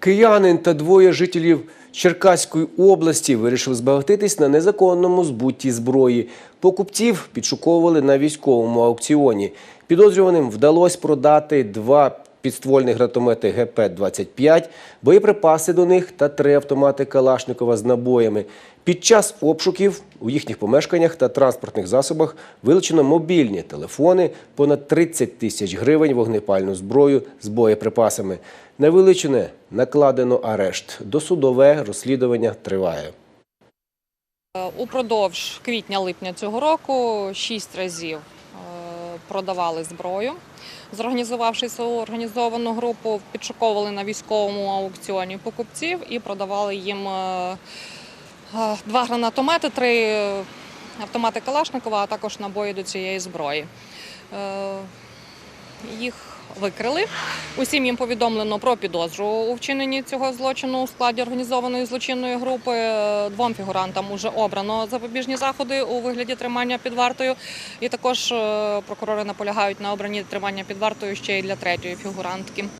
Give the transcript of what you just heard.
Киянин та двоє жителів Черкаської області вирішили збагатитись на незаконному збутті зброї. Покупців підшуковували на військовому аукціоні. Підозрюваним вдалося продати два підствольні гранатомети ГП-25, боєприпаси до них та три автомати Калашникова з набоями. Під час обшуків у їхніх помешканнях та транспортних засобах вилучено мобільні телефони, понад 30 тисяч гривень вогнепальну зброю з боєприпасами. На вилучене накладено арешт. Досудове розслідування триває. Упродовж квітня-липня цього року шість разів продавали зброю. Зорганізувавши організовану групу, підшуковували на військовому аукціоні покупців і продавали їм е, е, два гранатомети, три автомати Калашникова, а також набої до цієї зброї. Е, Їх викрили. Усім їм повідомлено про підозру у вчиненні цього злочину у складі організованої злочинної групи. Е, Двом фігурантам уже обрано запобіжні заходи у вигляді тримання під вартою. І також е, прокурори наполягають на обранні тримання під вартою ще й для третьої фігурантки.